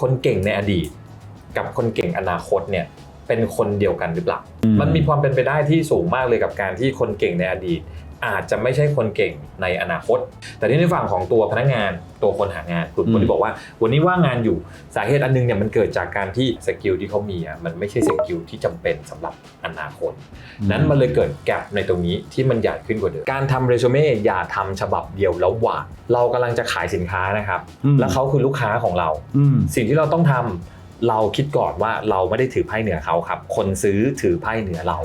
คนเก่งในอดีต กับคนเก่งอนาคตเนี่ยเป็นคนเดียวกันหรือเปล่า มันมีความเป็นไปได้ที่สูงมากเลยกับการที่คนเก่งในอดีต อาจจะไม่ใช่คนเก่งในอนาคต แต่ที่ในฝั่งของตัวพนักงานตัวคนหางานกลุ่มคนที่บอกว่า วันนี้ว่างงานอยู่สาเหตุอันนึงเนี่ยมันเกิดจากการที่สกิลที่เขามีอะมันไม่ใช่สกิลที่จำเป็นสำหรับอนาคต นั้นมันเลยเกิดแกลบในตรงนี้ที่มันใหญ่ขึ้นกว่าเดิมการทำเรซูเม่อย่าทำฉบับเดียวแล้วหวานเรากำลังจะขายสินค้านะครับอืมแล้วเขาคือลูกค้าของเราอืมสิ่งที่เราต้องทำเราคิดก่อนว่าเราไม่ได้ถือไพ่เหนือเขาครับ คนซื้อถือไพ่เหนือเรา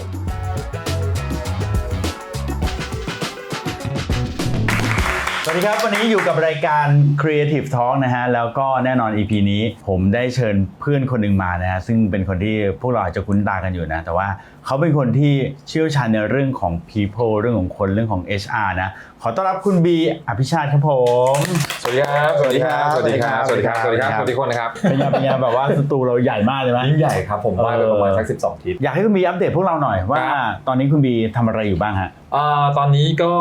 สวัสดีครับ วันนี้อยู่กับรายการ Creative Talk นะฮะ แล้วก็แน่นอน EP นี้ผมได้เชิญเพื่อนคนหนึ่งมานะฮะ ซึ่งเป็นคนที่พวกเราอาจจะคุ้นตากันอยู่นะ แต่ว่าเขาเป็นคนที่เชี่ยวชาญในเรื่องของ people เรื่องของคนเรื่องของ HR นะ ขอต้อนรับคุณบีอภิชาติครับผม สวัสดีครับ สวัสดีครับ สวัสดีครับ สวัสดีครับ สวัสดีครับสสวัวัสสดีดีครับคนนะครับ เป็นไงเป็นไงแบบว่าสตูเราใหญ่มากเลยไหมยิ่งใหญ่ครับ ผมว่าไปประมาณสัก 12 ทิศอยากให้คุณบีอัปเดตพวกเราหน่อยว่าครับตอนนี้คุณบีทำอะไรอยู่บ้างฮะอ่า ตอนนี้ก็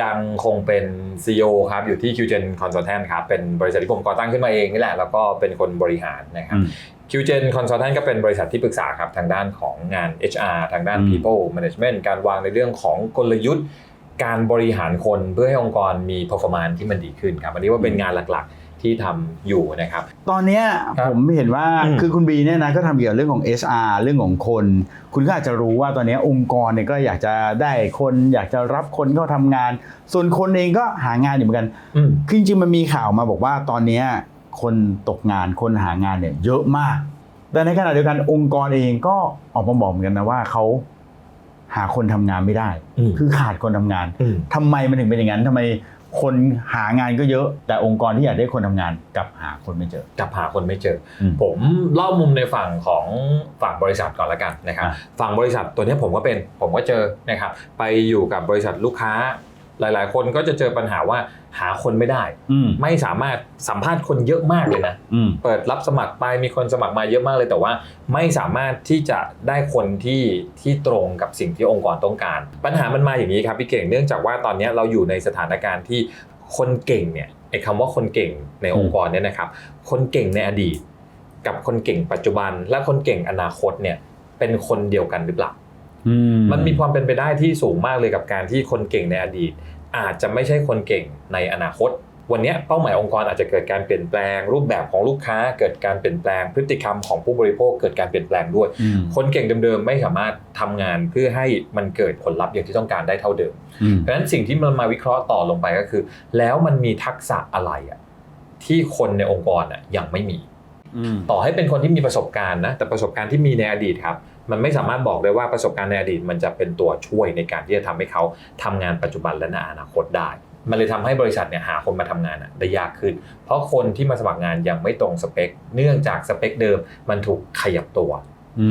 ยังคงเป็น CEO ครับอยู่ที่ QGen Consultant ครับเป็นบริษัทที่ผมก่อตั้งขึ้นมาเองนี่แหละแล้วก็เป็นคนบริหารนะครับอืม QGen Consultant ก็เป็นบริษัทที่ปรึกษาครับทางด้านของงาน HR ทางด้านอืม People Management การวางในเรื่องของกลยุทธ์การบริหารคนเพื่อให้องค์กรมี performance ที่มันดีขึ้นครับอันนี้ว่าเป็นงานหลักๆ ที่ทำอยู่นะครับ ตอนเนี้ยครับผมเห็นว่าอืมคือคุณบีเนี่ยนะก็ทำเกี่ยวกับเรื่องของ HR เรื่องของคน คุณก็อาจจะรู้ว่าตอนเนี้ยองค์กรเนี่ยก็อยากจะได้คนอยากจะรับคนเข้าทำงาน ส่วนคนเองก็หางานอยู่เหมือนกันอืมคือจริงๆมันมีข่าวมาบอกว่าตอนเนี้ยคนตกงานคนหางานเนี่ยเยอะมาก แต่ในขณะเดียวกันองค์กรเองก็ออกมาบอกเหมือนกันนะว่าเขาหาคนทำงานไม่ได้อืมคือขาดคนทำงานอืมทำไมมันถึงเป็นอย่างนั้นทำไม คนหางานก็เยอะ แต่องค์กรที่อยากได้คนทำงานกลับหาคนไม่เจอจับหาคนไม่เจออืมผมเล่ามุมในฝั่งของฝั่งบริษัทก่อนละกันนะครับอะฝั่งบริษัทตัวเนี้ยผมก็เป็นผมก็เจอนะครับไปอยู่กับบริษัทลูกค้าหลาย ๆ คนก็จะเจอปัญหาว่า หาคนไม่ได้อืมไม่สามารถสัมภาษณ์คนเยอะมากเลยนะอืมเปิดรับสมัครไปมีคนสมัครมาเยอะมากเลย แต่ว่าไม่สามารถที่จะได้คนที่ที่ตรงกับสิ่งที่องค์กรต้องการ ปัญหามันมาอย่างนี้ครับพี่เก่งเนื่องจากว่าตอนนี้เราอยู่ในสถานการณ์ที่คนเก่งเนี่ยไอ้คำว่าคนเก่งในองค์กรเนี่ยนะครับ คนเก่งในอดีต กับคนเก่งปัจจุบัน และคนเก่งอนาคตเนี่ยเป็นคนเดียวกันหรือเปล่าอืมมันมีความเป็นไปได้ที่สูงมากเลยกับการที่คนเก่งในอดีต อาจจะไม่ใช่คนเก่งในอนาคต วันนี้เป้าหมายองค์กรอาจจะเกิดการเปลี่ยนแปลง รูปแบบของลูกค้าเกิดการเปลี่ยนแปลงพฤติกรรมของผู้บริโภคเกิดการเปลี่ยนแปลงด้วยอืมคนเก่งเดิมๆไม่สามารถทำงานเพื่อให้มันเกิดผลลัพธ์อย่างที่ต้องการได้เท่าเดิมอืมเพราะฉะนั้นสิ่งที่มันมาวิเคราะห์ต่อลงไปก็คือ แล้วมันมีทักษะอะไรอะที่คนในองค์กรอะยังไม่มีอืมต่อให้เป็นคนที่มีประสบการณ์นะแต่ประสบการณ์ที่มีในอดีตครับ มันไม่สามารถบอกได้ว่าประสบการณ์ในอดีต มันจะเป็นตัวช่วยในการที่จะทำให้เขาทำงานปัจจุบันและในอนาคตได้ มันเลยทำให้บริษัทเนี่ยหาคนมาทำงานอะได้ยากขึ้น เพราะคนที่มาสมัครงานยังไม่ตรงสเปค เนื่องจากสเปคเดิมมันถูกขยับตัว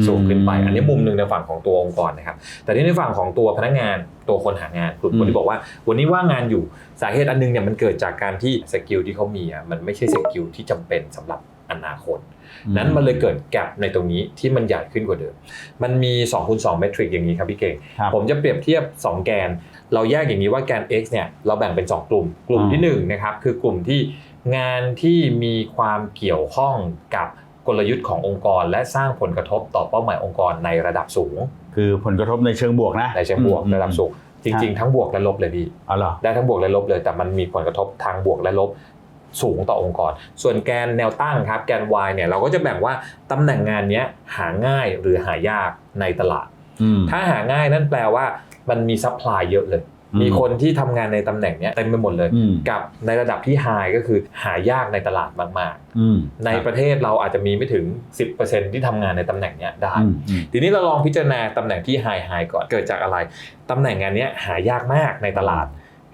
สูงขึ้นไป อันนี้มุมหนึ่งในฝั่งของตัวองค์กรนะครับ แต่ที่ในฝั่งของตัวพนักงานตัวคนหางานกลุ่มคนที่บอกว่า วันนี้ว่างงานอยู่สาเหตุอันนึงเนี่ยมันเกิดจากการที่สกิลที่เขามีอะมันไม่ใช่สกิลที่จำเป็นสำหรับ อนาคต นั้นมันเลยเกิดแกลบในตรงนี้ที่มันใหญ่ขึ้นกว่าเดิม มันมี2คูณ2เมทริกอย่างนี้ครับพี่เก่งครับผมจะเปรียบเทียบ 2 แกน เราแยกอย่างนี้ว่าแกน x เนี่ยเราแบ่งเป็น 2 กลุ่ม กลุ่มที่1นะครับคือกลุ่มที่งานที่มีความเกี่ยวข้องกับกลยุทธ์ขององค์กร และสร้างผลกระทบต่อเป้าหมายองค์กรในระดับสูง คือผลกระทบในเชิงบวกนะในเชิงบวกอืมระดับสูงจริงๆ ทั้งบวกและลบเลยพี่อ๋อเหรอได้ทั้งบวกและลบเลย แต่มันมีผลกระทบทางบวกและลบ สูงต่อองค์กร ส่วนแกนแนวตั้งครับแกน Y เนี่ยเราก็จะแบ่งว่าตำแหน่งงานเนี้ยหาง่ายหรือหายากในตลาดอืมถ้าหาง่ายนั่นแปลว่ามันมีซัพพลายเยอะเลยอืมมีคนที่ทำงานในตำแหน่งเนี้ยเต็มไปหมดเลยอืมกับในระดับที่ไฮก็คือหายากในตลาดมากอืมๆในประเทศเราอาจจะมีไม่ถึง 10%ที่ทำงานในตำแหน่งเนี้ยได้อืมอืมทีนี้เราลองพิจารณาตำแหน่งที่ไฮไฮก่อนเกิดจากอะไรตำแหน่งงานเนี้ยหายากมากในตลาด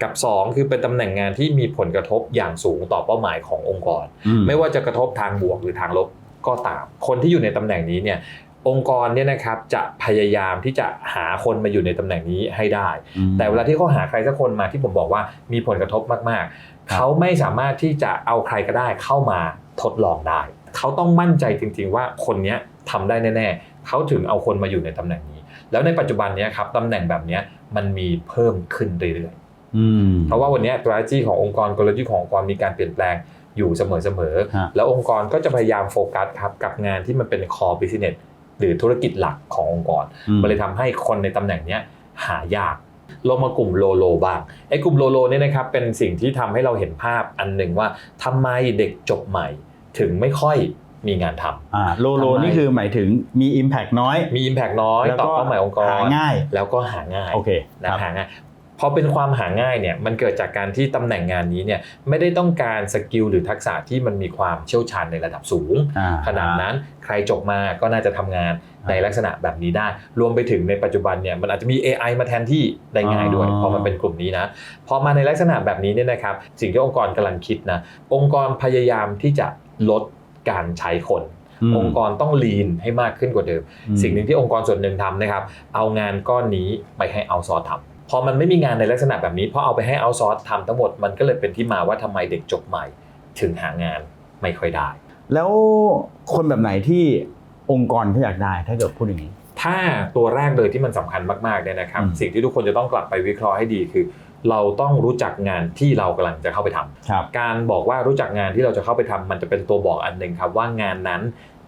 กับ 2 คือเป็นตำแหน่งงานที่มีผลกระทบอย่างสูงต่อเป้าหมายขององค์กรอืมไม่ว่าจะกระทบทางบวกหรือทางลบก็ตาม คนที่อยู่ในตำแหน่งนี้เนี่ยองค์กรเนี่ยนะครับจะพยายามที่จะหาคนมาอยู่ในตำแหน่งนี้ให้ได้อืมแต่เวลาที่เขาหาใครสักคนมาที่ผมบอกว่ามีผลกระทบมากครับๆเขาไม่สามารถที่จะเอาใครก็ได้เข้ามาทดลองได้ เขาต้องมั่นใจจริง ๆ ว่าคนเนี้ยทำได้แน่ๆเขาถึงเอาคนมาอยู่ในตำแหน่งนี้ แล้วในปัจจุบันเนี้ยครับตำแหน่งแบบเนี้ยมันมีเพิ่มขึ้นเรื่อยๆอืม เพราะว่าวันนี้ strategy ขององค์กรกลยุทธ์ขององค์กรมีการเปลี่ยนแปลงอยู่เสมอฮะๆแล้วองค์กรก็จะพยายามโฟกัสครับกับงานที่มันเป็น core business หรือธุรกิจหลักขององค์กรอืมมันเลยทำให้คนในตำแหน่งเนี้ยหายากลงมากลุ่มโลโลบ้างไอ้กลุ่มโลโลเนี่ยนะครับเป็นสิ่งที่ทำให้เราเห็นภาพอันหนึ่งว่าทำไมเด็กจบใหม่ ถึงไม่ค่อยมีงานทำอ่าโลโลทำไมนี่คือหมายถึงมี Impact น้อย มี Impact น้อยแล้วต่อก็เป้าหมายองค์กรหาง่าย แล้วก็หาง่ายโอเคนะครับหาง่าย พอเป็นความหาง่ายเนี่ยมันเกิดจากการที่ตำแหน่งงานนี้เนี่ยไม่ได้ต้องการสกิลหรือทักษะที่มันมีความเชี่ยวชาญในระดับสูงอ่าขนาดนั้นใครจบมาก็น่าจะทำงานอ่าในลักษณะแบบนี้ได้ รวมไปถึงในปัจจุบันเนี่ยมันอาจจะมี AI มาแทนที่ได้ง่ายด้วยอ๋อพอมันเป็นกลุ่มนี้นะ พอมาในลักษณะแบบนี้เนี่ยนะครับ สิ่งที่องค์กรกำลังคิดนะ องค์กรพยายามที่จะลดการใช้คนมองค์กรต้องลีนให้มากขึ้นกว่าเดิมอืมสิ่งหนึ่งที่องค์กรส่วนหนึ่งทำนะครับ เอางานก้อนนี้ไปให้เอาซอร์ทำ พอมันไม่มีงานในลักษณะแบบนี้เพราะเอาไปให้เอาซอร์ททำทั้งหมดมันก็เลยเป็นที่มาว่าทำไมเด็กจบใหม่ ถึงหางานไม่ค่อยได้ แล้วคนแบบไหนที่องค์กรเขาอยากได้ถ้าเกิดพูดอย่างนี้ ถ้าตัวแรกเลยที่มันสำคัญมากๆเนี่ยนะครับอืมสิ่งที่ทุกคนจะต้องกลับไปวิเคราะห์ให้ดีคือ เราต้องรู้จักงานที่เรากำลังจะเข้าไปทำครับการบอกว่ารู้จักงานที่เราจะเข้าไปทำมันจะเป็นตัวบอกอันหนึ่งครับว่างานนั้น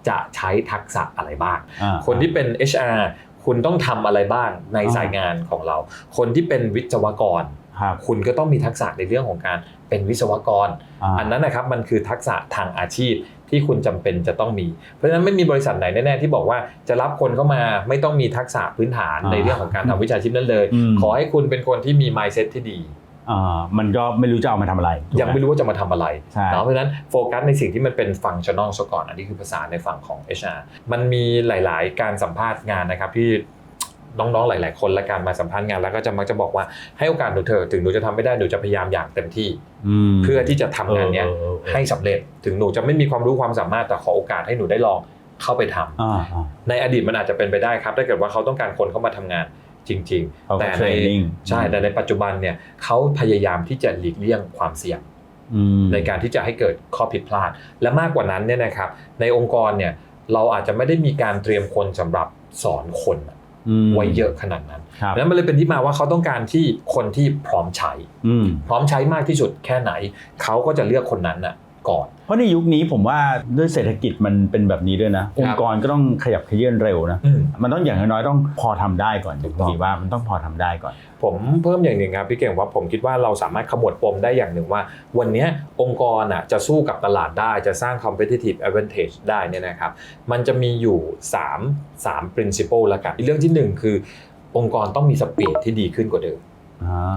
จะใช้ทักษะอะไรบ้างอ่าคนที่เป็น HR คุณต้องทำอะไรบ้างในอ่าสายงานของเรา คนที่เป็นวิศวกรครับคุณก็ต้องมีทักษะในเรื่องของการเป็นวิศวกราอันนั้นนะครับมันคือทักษะทางอาชีพที่คุณจำเป็นจะต้องมี เพราะฉะนั้นไม่มีบริษัทไหนแน่ๆที่บอกว่าจะรับคนเข้ามาไม่ต้องมีทักษะพื้นฐานอ่าในเรื่องของการทำวิชาชีพนั้นเลยอืมขอให้คุณเป็นคนที่มี mindset ที่ดีอ่า มันก็ไม่รู้จะเอามาทำอะไรถูกหยังไม่รู้ว่าจะมาทำอะไรใช่เนาะเพราะฉะนั้นโฟกัสในสิ่งที่มันเป็นฟังชั่นอลซะก่อน อันนี้คือภาษาในฝั่งของ HR มันมีหลาย ๆ การสัมภาษณ์งานนะครับที่น้องๆ หลาย ๆ คนและการมาสัมภาษณ์งานแล้วก็จะมักจะบอกว่าให้โอกาสหนูเถอะถึงหนูจะทำไม่ได้หนูจะพยายามอย่างเต็มที่มเพื่อที่จะทำงานเนี้ยเออเออเออให้สำเร็จถึงหนูจะไม่มีความรู้ความสามารถแต่ขอโอกาสให้หนูได้ลองเข้าไปทำอ่าอ่าในอดีตมันอาจจะเป็นไปได้ครับถ้าเกิดว่าเขาต้องการคนเข้ามาทำงาน จริงเขาก็ๆแต่ใน training ใช่แต่ในปัจจุบันเนี่ยเขาพยายามที่จะหลีกเลี่ยงความเสี่ยงอืมในการที่จะให้เกิดข้อผิดพลาด และมากกว่านั้นเนี่ยนะครับ ในองค์กรเนี่ยเราอาจจะไม่ได้มีการเตรียมคนสำหรับสอนคนอืมไว้เยอะขนาดนั้นครับนั้นมันเลยเป็นที่มาว่าเขาต้องการที่คนที่พร้อมใช้อืมพร้อมใช้มากที่สุดแค่ไหนเขาก็จะเลือกคนนั้นน่ะก่อน เพราะในยุคนี้ผมว่าด้วยเศรษฐกิจมันเป็นแบบนี้ด้วยนะองค์กรก็ต้องขยับเขยื่อนเร็วนะ อืม มันต้องอย่างน้อยๆต้องพอทำได้ก่อนถูกต้อง ดีว่ามันต้องพอทำได้ก่อน ผมเพิ่มอย่างหนึ่งครับพี่เก่งว่าผมคิดว่าเราสามารถขมวดปมได้อย่างหนึ่งว่า วันเนี้ยองค์กรอะจะสู้กับตลาดได้จะสร้าง competitive advantage ได้เนี่ยนะครับ มันจะมีอยู่ 3 3 principle ละกันเรื่องที่หนึ่งคือ องค์กรต้องมีสปีดที่ดีขึ้นกว่าเดิม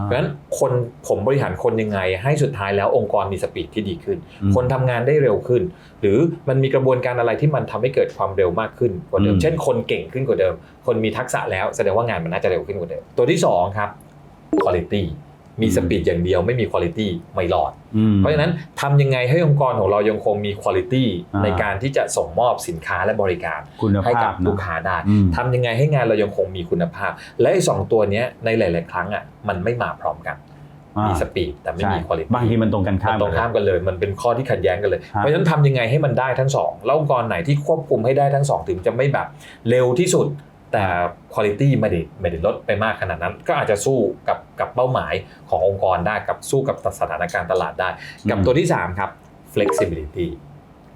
เพราะฉะนั้นคนผมบริหารคนยังไง ให้สุดท้ายแล้วองค์กรมีสปีดที่ดีขึ้นอืมคนทำงานได้เร็วขึ้น หรือมันมีกระบวนการอะไรที่มันทำให้เกิดความเร็วมากขึ้นกว่าเดิมอืมเช่น คนเก่งขึ้นกว่าเดิม คนมีทักษะแล้วแสดงว่างานมันน่าจะเร็วขึ้นกว่าเดิม ตัวที่สองครับ quality มีสปีดอย่างเดียวไม่มี quality ไม่รอดอืมเพราะฉะนั้นทำยังไงให้องค์กรของเรายังคงมีคุณ i t y อ่าในการที่จะส่งมอบสินค้าและบริการคุณให้ภากัพบนะลูกค้าได้อืมทำยังไงให้งานเรายังคงมีคุณภาพ และไอ้สองตัวเนี้ยในหลาย ๆ ครั้งอะมันไม่มาพร้อมกันอ่ามีสปีดแต่ไม่ใช่มีคุณ i t y บางทีมันตรงกันข้ามตรงข้ามกันเลย มันเป็นข้อที่ขัดแย้งกันเลยฮะเพราะฉะนั้นทำยังไงให้มันได้ทั้งสองแล้วองค์กรไหนที่ควบคุมให้ได้ทั้งสองถึงจะไม่แบบเร็วที่สุด แต่คุณภาพไม่ได้ไม่ได้ลดไปมากขนาดนั้น ก็อาจจะสู้กับกับเป้าหมายขององค์กรได้กับสู้กับสถานการณ์ตลาดได้ กับตัวที่ 3 ครับ flexibility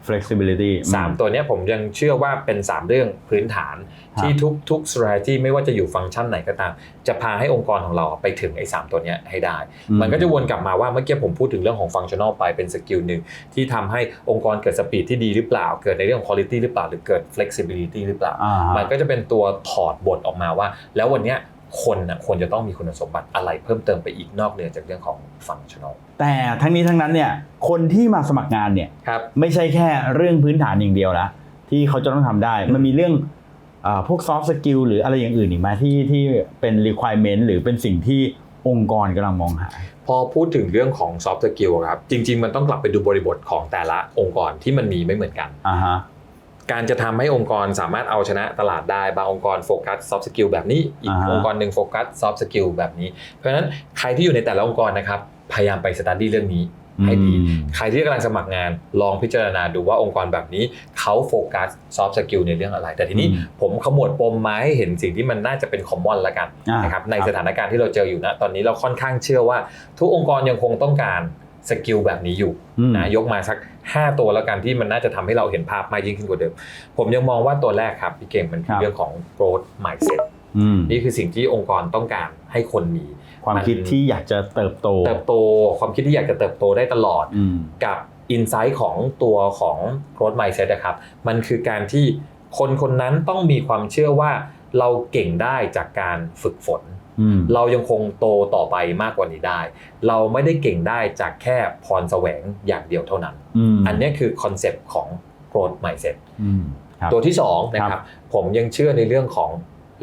flexibility สามตัวเนี้ยผมยังเชื่อว่าเป็น 3 เรื่องพื้นฐานครับที่ทุกทุก strategy ไม่ว่าจะอยู่ฟังก์ชันไหนก็ตาม จะพาให้องค์กรของเราไปถึงไอ้สามตัวเนี้ยให้ได้อืมันก็จะวนกลับมาว่าเมื่อกี้ผมพูดถึงเรื่องของฟังชั่นอลไปเป็นสกิลหนึ่งที่ทำให้องค์กรเกิดสปีดที่ดีหรือเปล่า เกิดในเรื่องของคุณ i t y หรือเปล่าหรือเกิด flexibility หรือเปล่าอ่าฮะมันก็จะเป็นตัวถอดบทออกมาว่า แล้ววันเนี้ย คนน่ะควรจะต้องมีคุณสมบัติอะไรเพิ่มเติมไปอีกนอกเหนือจากเรื่องของฟังชั่นอลแต่ทั้งนี้ทั้งนั้นเนี่ยคนที่มาสมัครงานเนี่ยครับไม่ใช่แค่เรื่องพื้นฐานอย่างเดียวละที่เขาจะต้องทำได้มันมีเรื่องอาพวก soft skill หรืออะไรอย่างอื่นอีกไหมที่ที่เป็น requirement หรือเป็นสิ่งที่องค์กรกำลังมองหา พอพูดถึงเรื่องของ soft skill ครับ จริง ๆ มันต้องกลับไปดูบริบทของแต่ละองค์กรที่มันมีไม่เหมือนกันอ่าฮะ การจะทำให้องค์กรสามารถเอาชนะตลาดได้ บางองค์กรโฟกัส soft skill แบบนี้ อีกอ่าฮะองค์กรหนึ่งโฟกัส soft skill แบบนี้ เพราะฉะนั้นใครที่อยู่ในแต่ละองค์กรนะครับ พยายามไป study เรื่องนี้ให้ดีอืมใครที่กำลังสมัครงานลองพิจารณาดูว่าองค์กรแบบนี้เขาโฟกัส soft skill ในเรื่องอะไร แต่ทีนี้อืมผมขมวดปมมาให้เห็นสิ่งที่มันน่าจะเป็น common ละกันอ่านนะครับในครับสถานการณ์ที่เราเจออยู่นะตอนนี้เราค่อนข้างเชื่อว่า ทุกองค์กรยังคงต้องการ สกิลแบบนี้อยู่อืมนะยกมาสัก 5 ตัวแล้วกันที่มันน่าจะทำให้เราเห็นภาพมากยิ่งขึ้นกว่าเดิม ผมยังมองว่าตัวแรกครับพี่เก่งมันคือเรื่องของ growth mindset อืมนี่คือสิ่งที่องค์กรต้องการให้คนมี ความคิดที่อยากจะเติบโต เติบโต ความคิดที่อยากจะเติบโตได้ตลอดอืมกับอินไซต์ของตัวของ growth mindset นะครับ มันคือการที่คนคนนั้นต้องมีความเชื่อว่าเราเก่งได้จากการฝึกฝนอืม เรายังคงโตต่อไปมากกว่านี้ได้ เราไม่ได้เก่งได้จากแค่พรแสวงอย่างเดียวเท่านั้นอืมอันเนี้ยคือคอนเซปต์ของ growth mindset อืมครับตัวที่2นะคครัรับบผมยังเชื่อในเรื่องของ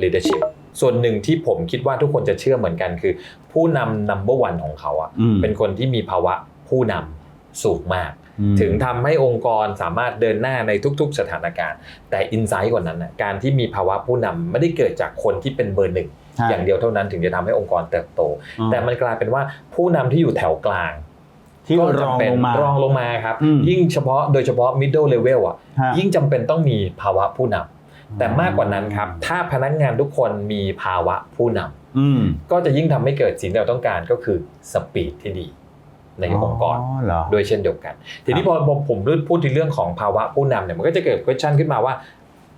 leadership ส่วนหนึ่งที่ผมคิดว่าทุกคนจะเชื่อเหมือนกันคือ ผู้นำ number one ของเขาอะอืมเป็นคนที่มีภาวะผู้นำสูงมากอืมถึงทำให้องค์กรสามารถเดินหน้าในทุก ๆ สถานการณ์ แต่อินไซต์กว่านั้นนะการที่มีภาวะผู้นำไม่ได้เกิดจากคนที่เป็นเบอร์หนึ่งใช่ อย่างเดียวเท่านั้นถึงจะทำให้องค์กรเติบโตอืมแต่มันกลายเป็นว่าผู้นำที่อยู่แถวกลางที่ก็รองจำเป็นลงมารองลงมาครับอืมยิ่งเฉพาะโดยเฉพาะ middle level อะฮะยิ่งจำเป็นต้องมีภาวะผู้นำแต่มากกว่านั้นครับ ถ้าพนักงานทุกคนมีภาวะผู้นำอืมก็จะยิ่งทำให้เกิดสิ่งที่เราต้องการก็คือสปีดที่ดี ในองค์กรเหรอด้วยเช่นเดียวกัน ทีนี้พอผมผมพูดถึงเรื่องของภาวะผู้นำเนี่ยมันก็จะเกิด question ขึ้นมาว่า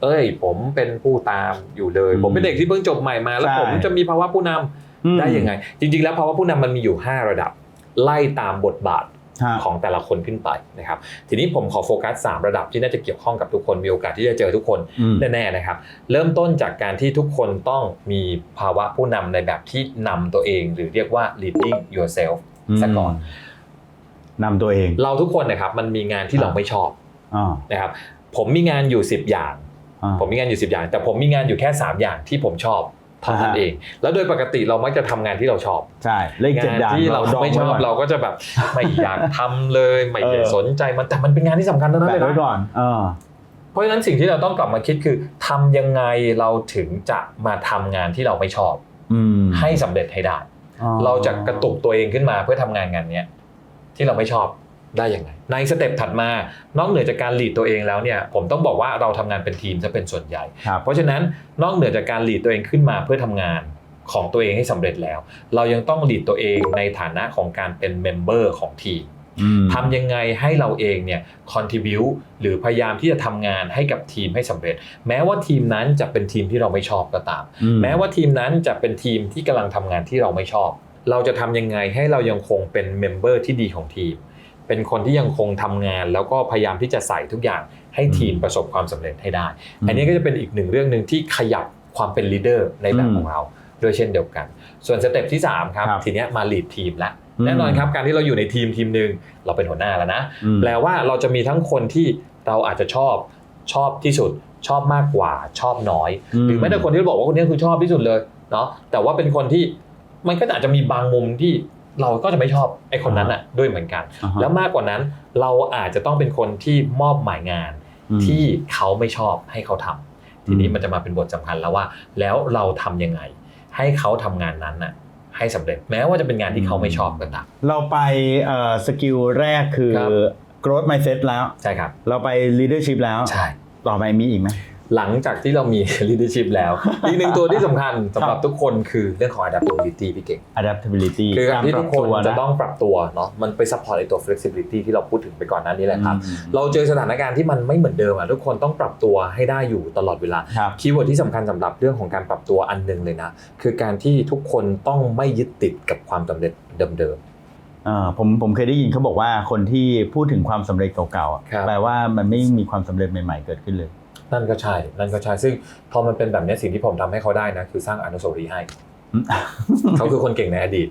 เอ้ย ผมเป็นผู้ตามอยู่เลยอืมผมเป็นเด็กที่เพิ่งจบใหม่มา แล้วใช่ผมจะมีภาวะผู้นำอืมได้ยังไง จริง ๆ แล้วภาวะผู้นำมันมีอยู่ 5 ระดับ ไล่ตามบทบาทฮะของแต่ละคนขึ้นไปนะครับ ทีนี้ผมขอโฟกัส 3 ระดับที่น่าจะเกี่ยวข้องกับทุกคนมีโอกาสที่จะเจอทุกคนอืมแน่ๆนะครับ เริ่มต้นจากการที่ทุกคนต้องมีภาวะผู้นำในแบบที่นำตัวเอง หรือเรียกว่า leading yourself ซะก่อนนำตัวเอง เราทุกคนนะครับมันมีงานที่เราไม่ชอบอ่านะครับผมมีงานอยู่ 10 อย่างอ่า ผมมีงานอยู่ 10 อย่าง แต่ผมมีงานอยู่แค่ 3 อย่างที่ผมชอบเท่านั้นอ่าฮะเอง แล้วโดยปกติเรามักจะทำงานที่เราชอบใช่เลขเจ็ดงานอย่างที่เราดงไม่ชอบว้ก่นเราก็จะแบบไม่อยากทำเลยไม่ได้เออสนใจมันแต่มันเป็นงานที่สำคัญเท่านั้นแปะเลยไว้นะก่อนเออเพราะฉะนั้นสิ่งที่เราต้องกลับมาคิดคือทำยังไงเราถึงจะมาทำงานที่เราไม่ชอบอืมให้สำเร็จให้ได้อ๋อเราจะกระตุกตัวเองขึ้นมาเพื่อทำงานงานเนี้ยที่เราไม่ชอบ ได้ยังไง ในสเต็ปถัดมานอกเหนือจากการหลีดตัวเองแล้วเนี่ยผมต้องบอกว่าเราทำงานเป็นทีมจะเป็นส่วนใหญ่ครับเพราะฉะนั้นนอกเหนือจากการหลีดตัวเองขึ้นมาเพื่อทำงานของตัวเองให้สำเร็จแล้ว เรายังต้องหลีดตัวเองในฐานะของการเป็นเมมเบอร์ของทีมอืมทำยังไงให้เราเองเนี่ยคอนทิบิวหรือพยายามที่จะทำงานให้กับทีมให้สำเร็จ แม้ว่าทีมนั้นจะเป็นทีมที่เราไม่ชอบก็ตามอืแม้ว่าทีมนั้นจะเป็นทีมที่กำลังทำงานที่เราไม่ชอบ เราจะทำยังไงให้เรายังคงเป็นเมมเบอร์ที่ดีของทีม เป็นคนที่ยังคงทำงาน แล้วก็พยายามที่จะใส่ทุกอย่างให้ทีมประสบความสำเร็จให้ได้ อันนี้ก็จะเป็นอีกหนึ่งเรื่องหนึ่งที่ขยับความเป็นลีดเดอร์ในแบบของเราด้วยเช่นเดียวกัน ส่วนสเต็ปที่สามครับครับ ทีเนี้ยมาลีดทีมละอืมแน่นอนครับการที่เราอยู่ในทีมทีมหนึ่งเราเป็นหัวหน้าแล้วนะอืมแปลว่าเราจะมีทั้งคนที่เราอาจจะชอบชอบที่สุดชอบมากกว่าชอบน้อย หรือแม้แต่คนที่บอกว่าคนนี้คือชอบที่สุดเลยเนาะแต่ว่าเป็นคนที่มันก็อาจจะมีบางมุมที่ เราก็จะไม่ชอบไอ้คนนั้นอะด้วยเหมือนกันอ่าฮะแล้วมากกว่านั้นเราอาจจะต้องเป็นคนที่มอบหมายงานอืมที่เขาไม่ชอบให้เขาทำทีนี้อืมมันจะมาเป็นบทสำคัญแล้วว่า แล้วเราทำยังไง ให้เขาทำงานนั้นน่ะให้สำเร็จแม้ว่าจะเป็นงานที่เขาไม่ชอบก็ตามเราไปเอ่อสกิลแรกคือครับ growth mindset แล้วใช่ครับ เราไป leadership แล้วใช่ต่อไปมีอีกไหม หลังจากที่เรามี leadership แล้ว อีกหนึ่งตัวที่สำคัญสำหรับทุกคนคือเรื่องของ adaptability พี่เก่ง adaptability คือการที่ทุกคนปรับวจะต้องปรับตัวเนาะมันไป support ไอ้ตัว flexibility ที่เราพูดถึงไปก่อนหน้านี้แหละครับอืมเราเจอสถานการณ์ที่มันไม่เหมือนเดิมอะทุกคนต้องปรับตัวให้ได้อยู่ตลอดเวลาครับคีย์เวิร์ดที่สำคัญสำหรับเรื่องของการปรับตัวอันหนึ่งเลยนะ คือการที่ทุกคนต้องไม่ยึดติดกับความสำเร็จเดิมอ่าผมผมเคยได้ยินเขาบอกว่าคนที่พูดถึงความสำเร็จเก่าๆอะครับแปลว่ามันไม่มีความสำเร็จใหม่ ๆ เกิดขึ้นเลยๆ นั่นก็ใช่ นั่นก็ใช่ ซึ่งพอมันเป็นแบบเนี้ยสิ่งที่ผมทำให้เขาได้นะ คือสร้างอนุสาวรีย์ให้ เขาคือคนเก่งในอดีต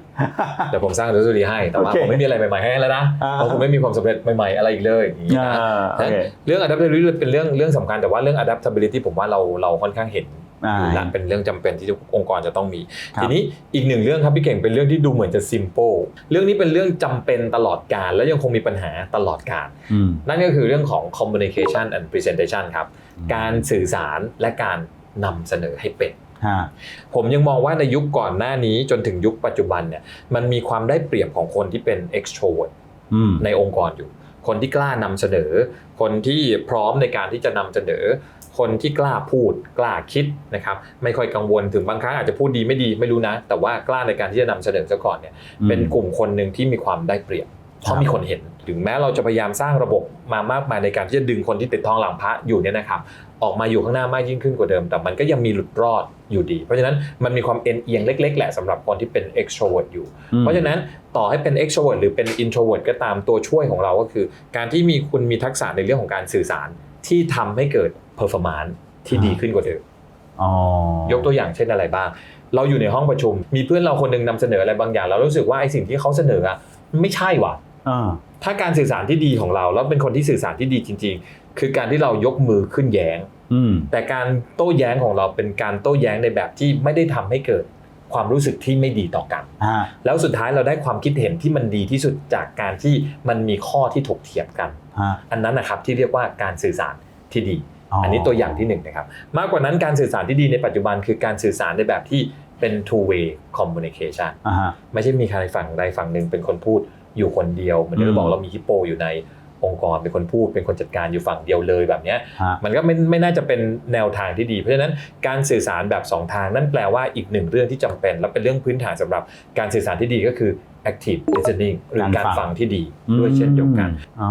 แต่ผมสร้างอนุสาวรีย์ให้ แต่ว่าโอเคผมไม่มีอะไรใหม่ๆให้แล้วนะอ่าเพราะผมไม่มีความสำเร็จใหม่ๆอะไรอีกเลยอย่างนี้อ่านะโอเคเรื่อง adaptability เป็นเรื่องเรื่องสำคัญแต่ว่าเรื่อง adaptability ผมว่าเราเราค่อนข้างเห็น อ่าอยู่แล้วเป็นเรื่องจำเป็นที่ทุกองค์กรจะต้องมีครับทีนี้อีกหนึ่งเรื่องครับพี่เก่งเป็นเรื่องที่ดูเหมือนจะ simple เรื่องนี้เป็นเรื่องจำเป็นตลอดการ และยังคงมีปัญหาตลอดการอืมนั่นก็คือเรื่องของ communication and presentation ครับอืมการสื่อสารและการนำเสนอให้เป็นฮะผมยังมองว่าในยุคก่อนหน้านี้จนถึงยุคปัจจุบันเนี่ยมันมีความได้เปรียบของคนที่เป็น extrovert อืมในองค์กรอยู่ คนที่กล้านำเสนอ คนที่พร้อมในการที่จะนำเสนอ คนที่กล้าพูดกล้าคิดนะครับไม่ค่อยกังวลถึงบางครั้งอาจจะพูดดีไม่ดีไม่รู้นะ แต่ว่ากล้าในการที่จะนำเสนอซะก่อนเนี่ยเป็นกลุ่มคนหนึ่งที่มีความได้เปรียบเพราะมีคนเห็น ถึงแม้เราจะพยายามสร้างระบบมามากมายในการที่จะดึงคนที่ติดทองหลังพระอยู่เนี่ยนะครับออกมาอยู่ข้างหน้ามากยิ่งขึ้นกว่าเดิม แต่มันก็ยังมีหลุดรอดอยู่ดี เพราะฉะนั้นมันมีความเอ็นเอียงเล็ก ๆ แหละสำหรับคนที่เป็น extrovert อยู่ เพราะฉะนั้นต่อให้เป็น extrovert หรือเป็น introvert ก็ตามตัวช่วยของเราก็คือ การที่มีคุณมีทักษะในเรื่องของการสื่อสาร ที่ทำให้เกิด performance ที่ดีขึ้นกว่าเดิม อ๋อยกตัวอย่างเช่นอะไรบ้าง เราอยู่ในห้องประชุม มีเพื่อนเราคนหนึงนำเสนออะไรบางอย่าง เรารู้สึกว่าไอ้สิ่งที่เขาเสนออะไม่ใช่ว่ะ อ่าถ้าการสื่อสารที่ดีของเรา แล้วเป็นคนที่สื่อสารที่ดีจริง ๆ คือการที่เรายกมือขึ้นแย้ง อืม แต่การโต้แย้งของเราเป็นการโต้แย้งในแบบที่ไม่ได้ทำให้เกิด ความรู้สึกที่ไม่ดีต่อกันฮะแล้วสุดท้ายเราได้ความคิดเห็นที่มันดีที่สุดจากการที่มันมีข้อที่ถกเถียงกันฮะอันนั้นนะครับที่เรียกว่าการสื่อสารที่ดี อันนี้ตัวอย่างที่หนึ่งนะครับ มากกว่านั้นการสื่อสารที่ดีในปัจจุบันคือการสื่อสารในแบบที่เป็น two way communication อ่าฮะไม่ใช่มีใครฝั่งใดฝั่งหนึ่งเป็นคนพูดอยู่คนเดียว เหมือนที่อืเรามบอกเรามีฮิปโปอยู่ใน องค์กรเป็นคนพูดเป็นคนจัดการอยู่ฝั่งเดียวเลยแบบเนี้ยฮะมันก็ไม่ไม่น่าจะเป็นแนวทางที่ดี เพราะฉะนั้นการสื่อสารแบบสองทางนั่นแปลว่าอีกหนึ่งเรื่องที่จำเป็น และเป็นเรื่องพื้นฐานสำหรับการสื่อสารที่ดีก็คือ active listening หรือการฟังที่ดีด้วยเช่นเดียวกันอ๋อ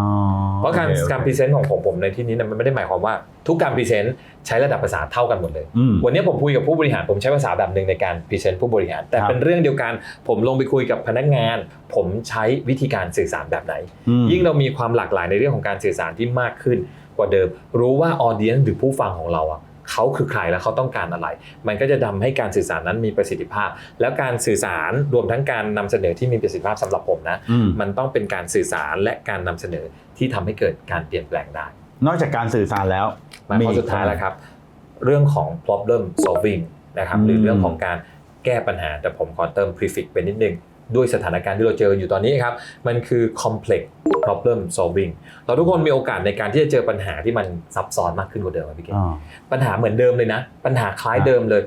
เพราะการโอคโอเคการพรีเซนต์ของผมผมในที่นี้นะมันไม่ได้หมายความว่าทุกการพรีเซนต์ใช้ระดับภาษาเท่ากันหมดเลยอืมวันนี้ผมคุยกับผู้บริหารผมใช้ภาษาแบบหนึ่งในการพรีเซนต์ผู้บริหาร แต่ครับเป็นเรื่องเดียวกันผมลงไปคุยกับพนักงาน ผมใช้วิธีการสื่อสารแบบไหนอืมยิ่งเรามีความหลากหลายในเรื่องของการสื่อสารที่มากขึ้นกว่าเดิม รู้ว่าออเดียนหรือผู้ฟังของเราอะ เขาคือใครและเขาต้องการอะไร มันก็จะทำให้การสื่อสารนั้นมีประสิทธิภาพ แล้วการสื่อสารรวมทั้งการนำเสนอที่มีประสิทธิภาพสำหรับผมนะอืมมันต้องเป็นการสื่อสารและการนำเสนอที่ทำให้เกิดการเปลี่ยนแปลงได้ นอกจากการสื่อสารแล้วมาข้อสุดท้ายแล้วครับ เรื่องของ problem solving นะครับอืมหรือเรื่องของการแก้ปัญหาแต่ผมขอเติม prefix ไปนิดนึง ด้วยสถานการณ์ที่เราเจออยู่ตอนนี้ครับ มันคือ complex problem solving เราทุกคนมีโอกาสในการที่จะเจอปัญหาที่มันซับซ้อนมากขึ้นกว่าเดิมครับพี่เกศอ่าปัญหาเหมือนเดิมเลยนะ ปัญหาคล้ายครับเดิมเลย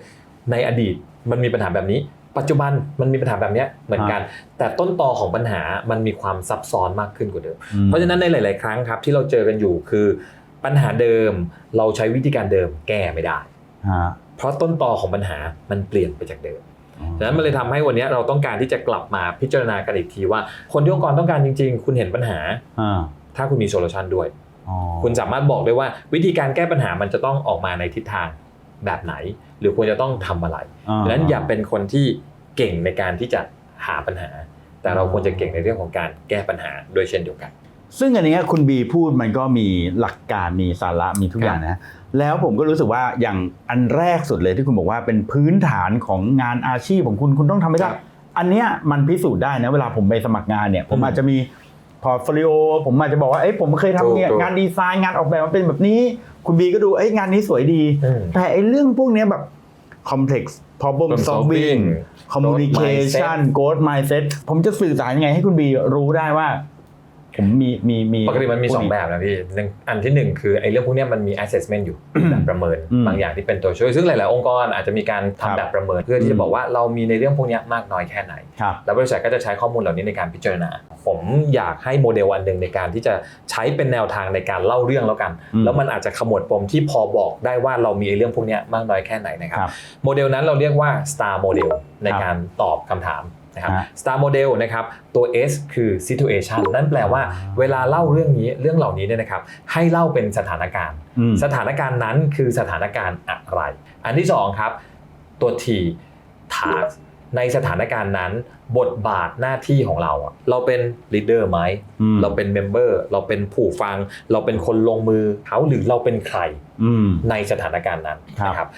ในอดีตมันมีปัญหาแบบนี้ ปัจจุบันมันมีปัญหาแบบเนี้ยเหมือนกัน แต่ต้นตอของปัญหามันมีความซับซ้อนมากขึ้นกว่าเดิมอืมเพราะฉะนั้นในหลาย ๆ ครั้งครับที่เราเจอกันอยู่คือปัญหาเดิมเราใช้วิธีการเดิมแก้ไม่ได้ฮะเพราะต้นตอของปัญหามันเปลี่ยนไปจากเดิม ฉะนั้นมันเลยทำให้วันนี้เราต้องการที่จะกลับมาพิจารณากันอีกทีว่า คนที่องค์กรต้องการจริง ๆ คุณเห็นปัญหาอ่าถ้าคุณมีโซลูชันด้วยอ๋อคุณสามารถบอกได้ว่าวิธีการแก้ปัญหามันจะต้องออกมาในทิศทางแบบไหน หรือควรจะต้องทำอะไรดังนั้นอย่าเป็นคนที่เก่งในการที่จะหาปัญหา แต่เราควรจะเก่งในเรื่องของการแก้ปัญหาด้วยเช่นเดียวกัน ซึ่งอันเนี้ยคุณบีพูดมันก็มีหลักการมีสาระมีทุกอย่างนะ แล้วผมก็รู้สึกว่าอย่างอันแรกสุดเลยที่คุณบอกว่าเป็นพื้นฐานของงานอาชีพของคุณคุณต้องทำให้ได้ ครับ อันเนี้ยมันพิสูจน์ได้นะเวลาผมไปสมัครงานเนี่ยผมอืมอาจจะมีพอร์ตโฟลิโอผมอาจจะบอกว่าเอ้ยผมเคยถูกทำเนี่ยถูกงานดีไซน์งานออกแบบมันเป็นแบบนี้ คุณบีก็ดูเอ้ยงานนี้สวยดี อืม แต่ไอ้เรื่องพวกเนี้ยแบบ complex problem Problem solving solving communication growth mindset ผมจะสื่อสารยังไงให้คุณบีรู้ได้ว่า ผมมีมีมีปกติมันมีพวสองแบบนะพี่หนึ่งอันที่หนึ่งคือไอ้เรื่องพวกเนี้ยมันมี assessment อยู่แบบประเมินอืมบางอย่างที่เป็นตัวช่วย ซึ่งหลาย ๆ องค์กรอาจจะมีการครับทำแบบประเมิน เพื่อที่จะบอกว่าเรามีในเรื่องพวกเนี้ยมากน้อยแค่ไหนครับแล้วบริษัทก็จะใช้ข้อมูลเหล่านี้ในการพิจารณา ผมอยากให้โมเดลอันหนึ่งในการที่จะใช้เป็นแนวทางในการเล่าเรื่องแล้วกันอืมแล้วมันอาจจะขมวดปมที่พอบอกได้ว่าเรามีไอ้เรื่องพวกเนี้ยมากน้อยแค่ไหนนะครับครับโมเดลนั้นเราเรียกว่า star model ในครับการตอบคำถาม นะครับฮะ star model นะครับตัว S คือ situation นั่นแปลว่าเวลาเล่าเรื่องนี้เรื่องเหล่านี้เนี่ยนะครับให้เล่าเป็นสถานการณ์อืมสถานการณ์นั้นคือสถานการณ์อะไร อันที่สองครับตัว T task ในสถานการณ์นั้นบทบาทหน้าที่ของเราอะเราเป็น leader ไหมอืมเราเป็น member เราเป็นผู้ฟัง เราเป็นคนลงมือเขาหรือเราเป็นใครอืมในสถานการณ์นั้นครับนะครับ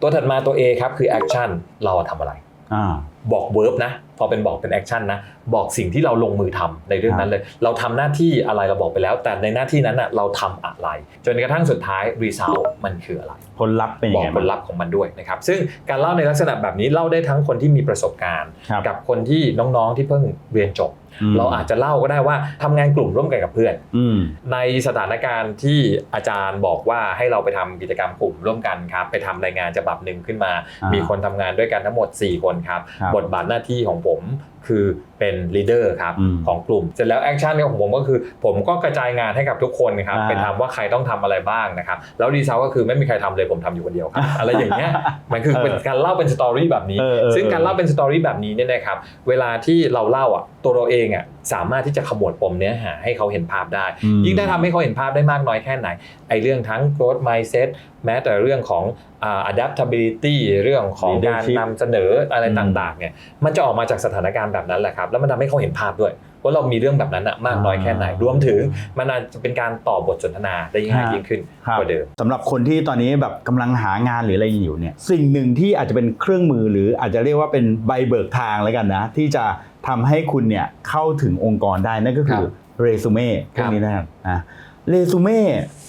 ตัวถัดมาตัว A ครับคือ action เราทำอะไรอ่าบอก verb นะพ อเป็นบอกเป็น action นะบอกสิ่งที่เราลงมือทำในเรื่องนั้นเลย เราทำหน้าที่อะไรเราบอกไปแล้ว แต่ในหน้าที่นั้นอะเราทำอะไร จนกระทั่งสุดท้าย result มันคืออะไรผลลัพธ์เป็นยับงอกไงผลลัพธ์ของมันด้วยนะครับซึ่งการเล่าในลักษณะแบบนี้เล่าได้ทั้งคนที่มีประสบการณ์ครับกับคนที่น้องๆที่เพิ่งเรียนจบม เราอาจจะเล่าก็ได้ว่าทำงานกลุ่มร่วมกันกับเพื่อนอืมในสถานการณ์ที่อาจารย์บอกว่าให้เราไปทำกิจกรรมกลุ่มร่วมกันครับ ไปทำรายงานฉบับหนึ่งขึ้นมาอ่ามีมีคนทำงานด้วยกันทั้งหมด 4 คนครับครับบทบาทหน้าที่ของผม คือเป็นลีดเดอร์ครับอืมของกลุ่ม เสร็จแล้วแอคชั่นของผมก็คือ ผมก็กระจายงานให้กับทุกคนนะครับอ่าไปทำว่าใครต้องทำอะไรบ้างนะครับแล้วดีเซลก็คือไม่มีใครทำเลยผมทำอยู่คนเดียวครับอะไรอย่างเงี้ยมันคือเป็นการเล่าเป็นสตอรี่แบบนี้เออเออซึ่งการเล่าเป็นสตอรี่แบบนี้เนี่ยนะครับเวลาที่เราเล่าอะตัวเราเองอะสามารถที่จะขมวดปมเนื้อหาให้เขาเห็นภาพได้อืมยิ่งได้ทำให้เขาเห็นภาพได้มากน้อยแค่ไหนไอเรื่องทั้ง growth mindset แม้แต่เรื่องของอ่า adaptability เรื่องของการ Leadership นำเสนออะไรอืมต่างๆเนี่ยมันจะออกมาจากสถานการณ์แบบนั้นแหละครับ แล้วมันทำให้เขาเห็นภาพด้วยว่าเรามีเรื่องแบบนั้นอะมากน้อยแค่ไหนอ่ารวมถึง มันอาจจะเป็นการต่อบทสนทนาได้ง่ายยิ่งขึ้นครับกว่าเดิมสำหรับคนที่ตอนนี้แบบกำลังหางานหรืออะไรอยู่เนี่ยสิ่งหนึ่งที่อาจจะเป็นเครื่องมือหรืออาจจะเรียกว่าเป็นใบเบิกทางแล้วกันนะ ที่จะ ทำให้คุณเนี่ยเข้าถึงองค์กรได้นั่นก็คือเรซูเม่พวกนี้นะครับนะเรซูเม่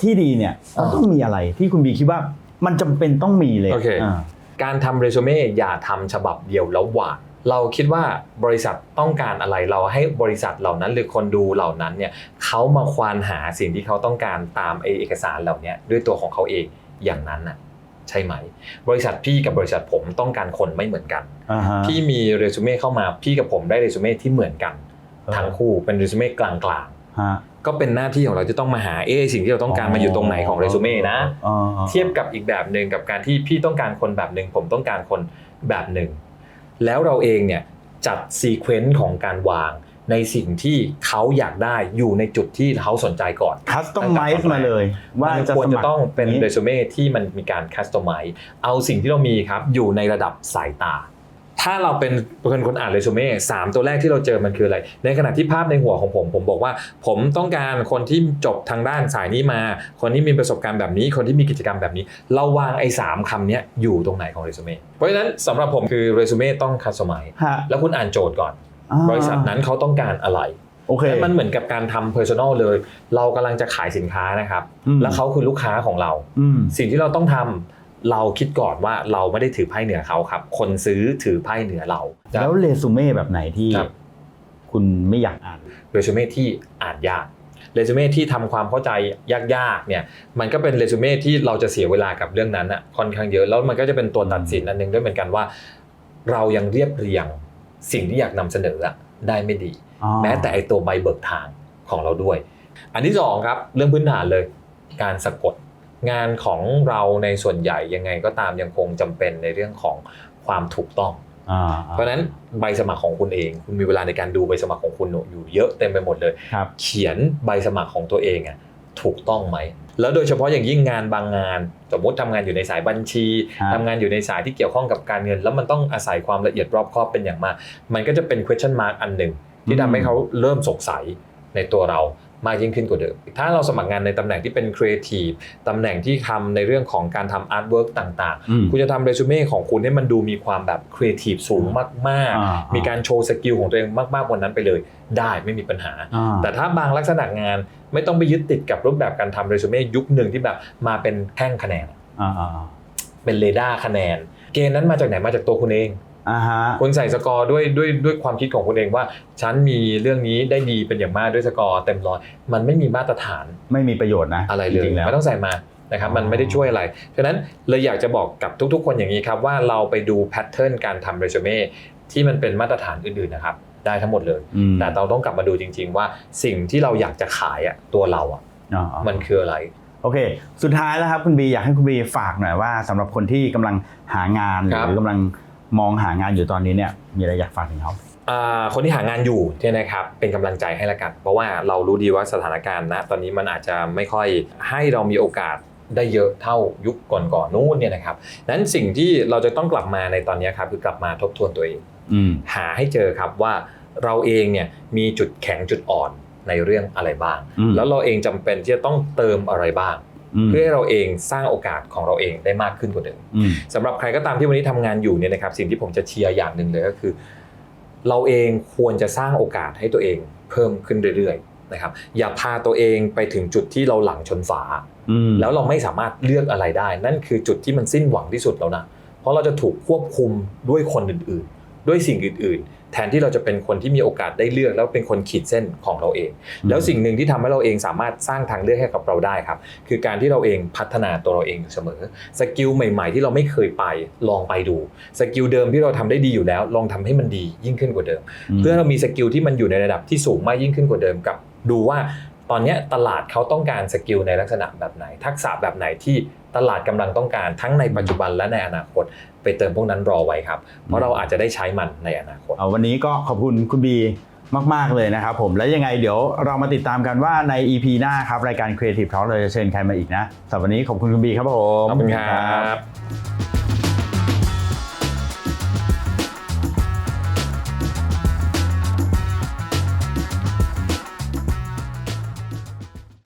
ที่ดีเนี่ยมันต้องมีอะไรที่คุณบีคิดว่ามันจำเป็นต้องมีเลย โอเคอ่าการทำเรซูเม่อย่าทำฉบับเดียวแล้วหวานเราคิดว่าบริษัทต้องการอะไรเราให้บริษัทเหล่านั้นหรือคนดูเหล่านั้นเนี่ยเขามาควานหาสิ่งที่เขาต้องการตามไอ้เอกสารเหล่านี้ด้วยตัวของเขาเองอย่างนั้นน่ะ ใช่ไหม บริษัทพี่กับบริษัทผมต้องการคนไม่เหมือนกันอ่าฮะพี่มีเรซูเม่เข้ามาพี่กับผมได้เรซูเม่ที่เหมือนกันเออทั้งคู่เป็นเรซูเม่กลางฮะๆก็เป็นหน้าที่ของเราจะต้องมาหาเอ๊ะสิ่งที่เราต้องการมาอยู่ตรงไหนของเรซูเม่นะอ๋อเทียบกับอีกแบบหนึ่งกับการที่พี่ต้องการคนแบบหนึ่งผมต้องการคนแบบหนึ่งแล้วเราเองเนี่ยจัดซีเควนต์ของการวาง ในสิ่งที่เขาอยากได้อยู่ในจุดที่เขาสนใจก่อนคัสตอมไมซ์มาเลย ว่ามันจะควรสจะมัครต้องเป็นนี้เรซูเม่ที่มันมีการคัสตอมไมซ์เอาสิ่งที่เรามีครับอยู่ในระดับสายตา ถ้าเราเป็นคนคนอ่านเรซูเม่สามตัวแรกที่เราเจอมันคืออะไร ในขณะที่ภาพในหัวของผม ผมบอกว่า ผมต้องการคนที่จบทางด้านสายนี้มา คนที่มีประสบการณ์แบบนี้ คนที่มีกิจกรรมแบบนี้ เราวางไอ้สามคำเนี้ยอยู่ตรงไหนของเรซูเม่เพราะฉะนั้นสำหรับผมคือเรซูเม่ต้องคัสตอมไมซ์ฮะแล้วคุณอ่านโจทย์ก่อนอ่า บริษัทนั้นเขาต้องการอะไรโอเคและมันเหมือนกับการทำ personal เลย เรากำลังจะขายสินค้านะครับอืมแล้วเขาคือลูกค้าของเราอืมสิ่งที่เราต้องทำเราคิดก่อนว่าเราไม่ได้ถือไพ่เหนือเขาครับ คนซื้อถือไพ่เหนือเรา แล้วเรซูเม่แบบไหนที่ครับคุณไม่อยากอ่านเรซูเม่ที่อ่านยากเรซูเม่ที่ทำความเข้าใจยากๆเนี่ยมันก็เป็นเรซูเม่ที่เราจะเสียเวลากับเรื่องนั้นอะค่อนข้างเยอะแล้วมันก็จะเป็นตัวตัดสินอันหนึงด้วยเหมือนกันว่า เรายังเรียบเรียง สิ่งที่อยากนำเสนออะได้ไม่ดีอ๋อแม้แต่ไอตัวใบเบิกทางของเราด้วย อันที่สองครับเรื่องพื้นฐานเลย การสะกดงานของเราในส่วนใหญ่ยังไงก็ตามยังคงจำเป็นในเรื่องของความถูกต้องอ่าเพราะฉะนั้นใบสมัครของคุณเอง คุณมีเวลาในการดูใบสมัครของคุณอยู่เยอะเต็มไปหมดเลยครับเขียนใบสมัครของตัวเองอะถูกต้องไหม แล้วโดยเฉพาะอย่างยิ่งงานบางงาน สมมติทำงานอยู่ในสายบัญชีฮะทำงานอยู่ในสายที่เกี่ยวข้องกับการเงิน แล้วมันต้องอาศัยความละเอียดรอบคอบเป็นอย่างมาก มันก็จะเป็น question mark อันหนึ่งที่ทำให้เขาเริ่มสงสัยในตัวเรา มากยิ่งขึ้นกว่าเดิม ถ้าเราสมัครงานในตำแหน่งที่เป็น creative ตำแหน่งที่ทำในเรื่องของการทำ artwork ต่างอืมๆคุณจะทำเรซูเม่ของคุณให้มันดูมีความแบบ creative สูงมากอ่าๆมีการโชว์สกิลของตัวเองมากๆกว่านั้นไปเลย ได้ไม่มีปัญหาอ่าแต่ถ้าบางลักษณะงานไม่ต้องไปยึดติดกับรูปแบบการทำเรซูเม่ยุคหนึ่งที่แบบมาเป็นแท่งคะแนนอ่าอ่าเป็นเรดาร์คะแนน เกณฑ์นั้นมาจากไหนมาจากตัวคุณเอง อ่าฮะ คุณใส่สกอร์ด้วยด้วยด้วยความคิดของคุณเองว่าฉันมีเรื่องนี้ได้ดีเป็นอย่างมากด้วยสกอร์เต็มร้อยมันไม่มีมาตรฐานไม่มีประโยชน์นะอะไรเลยจริงๆแล้ว ไม่ต้องใส่มานะครับมันไม่ได้ช่วยอะไรฉะนั้นเลยอยากจะบอกกับทุกๆ คนอย่างนี้ครับว่าเราไปดูแพทเทิร์นการทำเรซูเม่ที่มันเป็นมาตรฐานอื่นๆนะครับได้ทั้งหมดเลย อืมแต่เราต้องกลับมาดูจริง ๆ ว่าสิ่งที่เราอยากจะขายอะตัวเราอะอ่ามันคืออะไร โอเค สุดท้ายแล้วครับคุณบีอยากให้คุณบีฝากหน่อยว่าสำหรับคนที่กำลังหางานหครับ รือกำลัง มองหางานอยู่ตอนนี้เนี่ยมีอะไรอยากฝากถึงเขาอ่าคนที่หางานอยู่เนี่ยนะครับเป็นกำลังใจให้ละกัน เพราะว่าเรารู้ดีว่าสถานการณ์นะตอนนี้มันอาจจะไม่ค่อยให้เรามีโอกาสได้เยอะเท่ายุคก่อนๆนู้นเนี่ยนะครับนั้นสิ่งที่เราจะต้องกลับมาในตอนนี้ครับคือกลับมาทบทวนตัวเองอืมหาให้เจอครับว่าเราเองเนี่ยมีจุดแข็งจุดอ่อนในเรื่องอะไรบ้างอืมแล้วเราเองจำเป็นที่จะต้องเติมอะไรบ้างม เพื่อให้เราเองสร้างโอกาสของเราเองได้มากขึ้นกว่าเดิมอืมสำหรับใครก็ตามที่วันนี้ทำงานอยู่เนี่ยนะครับสิ่งที่ผมจะเชียร์อย่างหนึ่งเลยก็คือ เราเองควรจะสร้างโอกาสให้ตัวเองเพิ่มขึ้นเรื่อยๆนะครับอย่าพาตัวเองไปถึงจุดที่เราหลังชนฝาอืมแล้วเราไม่สามารถเลือกอะไรได้ นั่นคือจุดที่มันสิ้นหวังที่สุดแล้วนะเพราะเราจะถูกควบคุมด้วยคนอื่น ๆ ด้วยสิ่งอื่น ๆ แทนที่เราจะเป็นคนที่มีโอกาสได้เลือก แล้วเป็นคนขีดเส้นของเราเอง แล้วสิ่งหนึ่งที่ทำให้เราเองสามารถสร้างทางเลือกให้กับเราได้ครับ คือการที่เราเองพัฒนาตัวเราเองอยู่เสมอสกิลใหม่ ๆ ที่เราไม่เคยไปลองไปดูสกิลเดิมที่เราทำได้ดีอยู่แล้ว ลองทำให้มันดียิ่งขึ้นกว่าเดิมมเพื่อเรามีสกิลที่มันอยู่ในระดับที่สูงมากยิ่งขึ้นกว่าเดิมกับ ดูว่าตอนเนี้ยตลาดเขาต้องการสกิลในลักษณะแบบไหน ทักษะแบบไหนที่ ตลาดกำลังต้องการทั้งในปัจจุบันและในอนาคต ไปเติมพวกนั้นรอไว้ครับ เพราะเราอาจจะได้ใช้มันในอนาคต เอาวันนี้ก็ขอบคุณคุณบีมาก ๆ เลยนะครับผมแล้วยังไงเดี๋ยวเรามาติดตามกันว่าใน EP หน้าครับ รายการ Creative Talk เราจะเชิญใครมาอีกนะสำหรับวันนี้ขอบคุณคุณบีครับผม ขอบคุณครับ